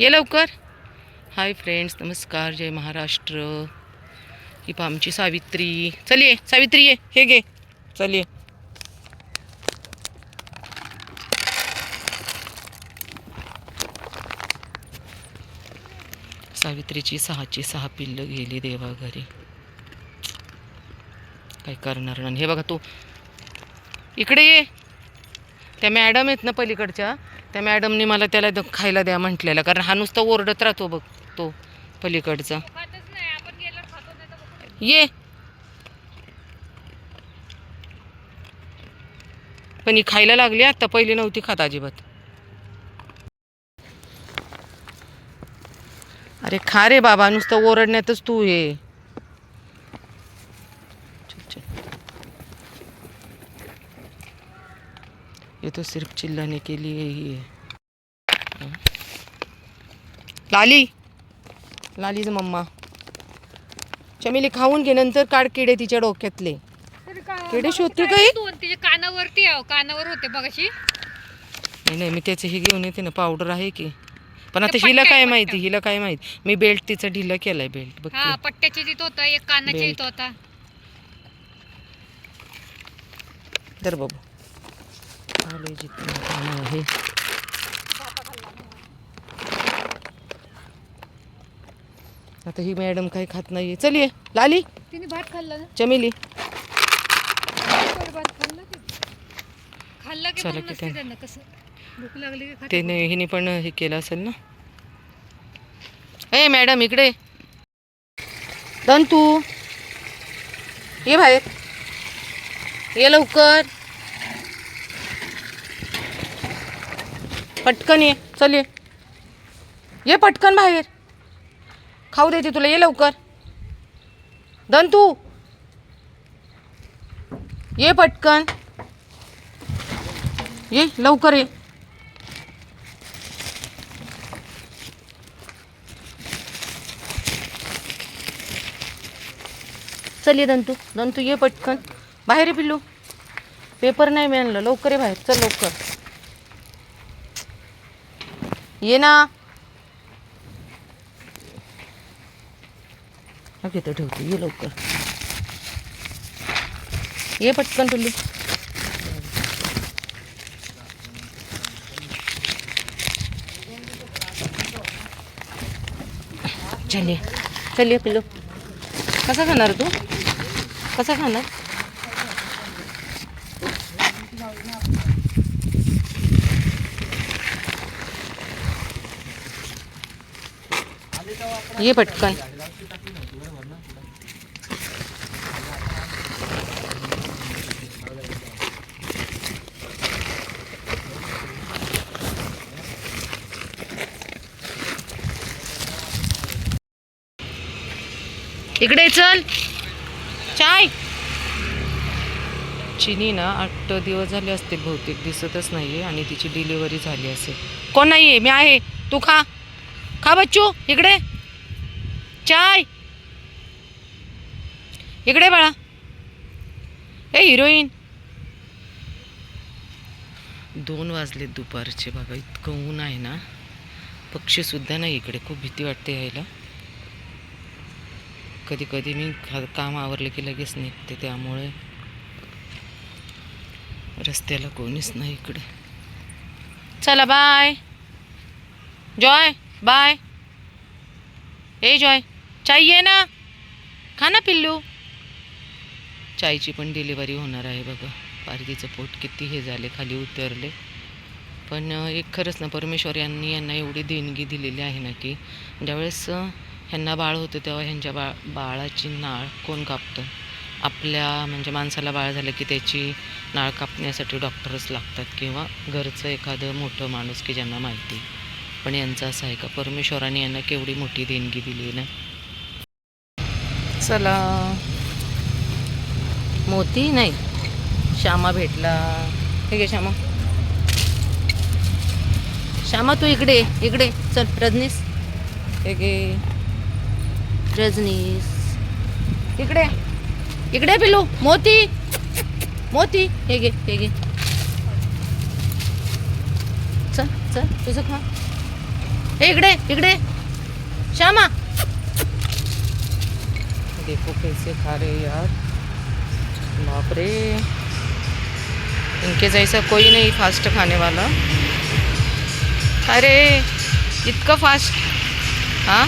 ये लवकर. Hi friends नमस्कार जय महाराष्ट्र. ही पामची आमची सावित्री. चल ये सावित्री ये हे घे. चल ये. सावित्रीची सहाची सहा पिल्लं गेली देवा घरी. काय करणार नाही हे बघा तू. इकडे ये. त्या मॅडम आहेत ना पलीकडच्या. त्या मॅडमनी मला त्याला द- खायला द्या म्हटलेलं कारण हा नुसता ओरडत राहतो बघ तो पलीकडचा. ये. पण ही खायला लागली आता पहिली नव्हती खात अजिबात. अरे खा रे बाबा नुसतं ओरडण्यातच तू हे चल, चल. ये तो सिर्फ चिल्लाने के लिए ही है. लाली लालीच मम्मा चमेली खाऊन घे नंतर काढ किडे तिच्या डोक्यातले किडे शोधते का ही? दोन तिच्या कानावरती आहे, कानावर होते बघाशी नाही नाही मी त्याचे हे घेऊन येते ना पावडर आहे की पण आता ते हिला काय माहिती. हिला काय माहिती मी बेल्ट तिचा ढिला केलाय बेल्ट बघ हा की. पट्ट्याची तिथं होता एक बेल्ट. इथं होता धर बाबू आले जिथे खाणं आहे आता ही मॅडम काही खात नाहीये. चल ये लाली? तिने भात खाल्ला ना? चमेली? भात खाल्लं की? खाल्लं की चला मग की नसते ते- त्यांना. कसं? भूक लागली की खाते. त्याने हिने पण हे केलं असेल ना? ए मॅडम इकडे. दन तू. ये बाहेर. ये लवकर. पटकन ये चल ये. ये पटकन बाहेर. खाऊ देते तुला ये लवकर. दन तू. ये पटकन. ये लवकर ये. चल ये दंतू दंतू ये पटकन. बाहेर ये पिल्लू. पेपर नाही मिळालं लवकर ये बाहेर. चल लवकर. ये ना हा घेतो ठेवतो ये लवकर ये पटकन पिल्लू चल ये चल ये पिल्लू कसा खाणार तू कसा खाणार ये पटकन. इकडे चल. चाय. चिनी ना आठ दिवस झाले असतील बहुतेक दिसतच नाहीये आणि तिची डिलिव्हरी झाली असेल. कोण नाहीये? आहे मी आहे. तू खा. खा बच्चू इकडे. चाय. इकडे बाळा. ए हिरोईन. दोन वाजले दुपारचे बघा इतकं ऊन आहे ना. पक्षीसुद्धा नाही इकडे खूप भीती वाटते यायला. कधी कधी मी खा- काम आवरले की लगेच निघते त्यामुळे रस्त्याला कोणीच नाही इकडे. चला बाय जॉय. बाय. ए जॉय चाय आहे ना. खा ना पिल्लू. चायची पण डिलिव्हरी होणार आहे बघा. पारदीचं पोट किती हे झाले खाली उतरले. पण एक खरंच ना परमेश्वर यांनी यांना एवढी देणगी दिलेली आहे ना की ज्यावेळेस ह्यांना बाळ होतं तेव्हा ह्यांच्या बा बाळाची नाळ कोण कापतं? आपल्या म्हणजे माणसाला बाळ झालं की त्याची नाळ कापण्यासाठी डॉक्टरच लागतात किंवा घरचं एखादं मोठं माणूस की ज्यांना माहिती. पण यांचं असं आहे का? परमेश्वराने यांना केवढी मोठी देणगी दिली ना? चला. मोती नाही. श्यामा भेटला. हे आहे श्यामा. श्यामा तू इकडे इकडे चल रजनीस. हे घे. रजनीस. इकडे इकडे पिलू मोती. मोती. हे घे हे घे. चल चल. तुझं खा. हे इकडे इकडे. श्यामा. देखो कैसे खा रहे यार। बाप रे इनके जैसा कोई नहीं फास्ट खाने वाला। अरे इतका फास्ट। हाँ?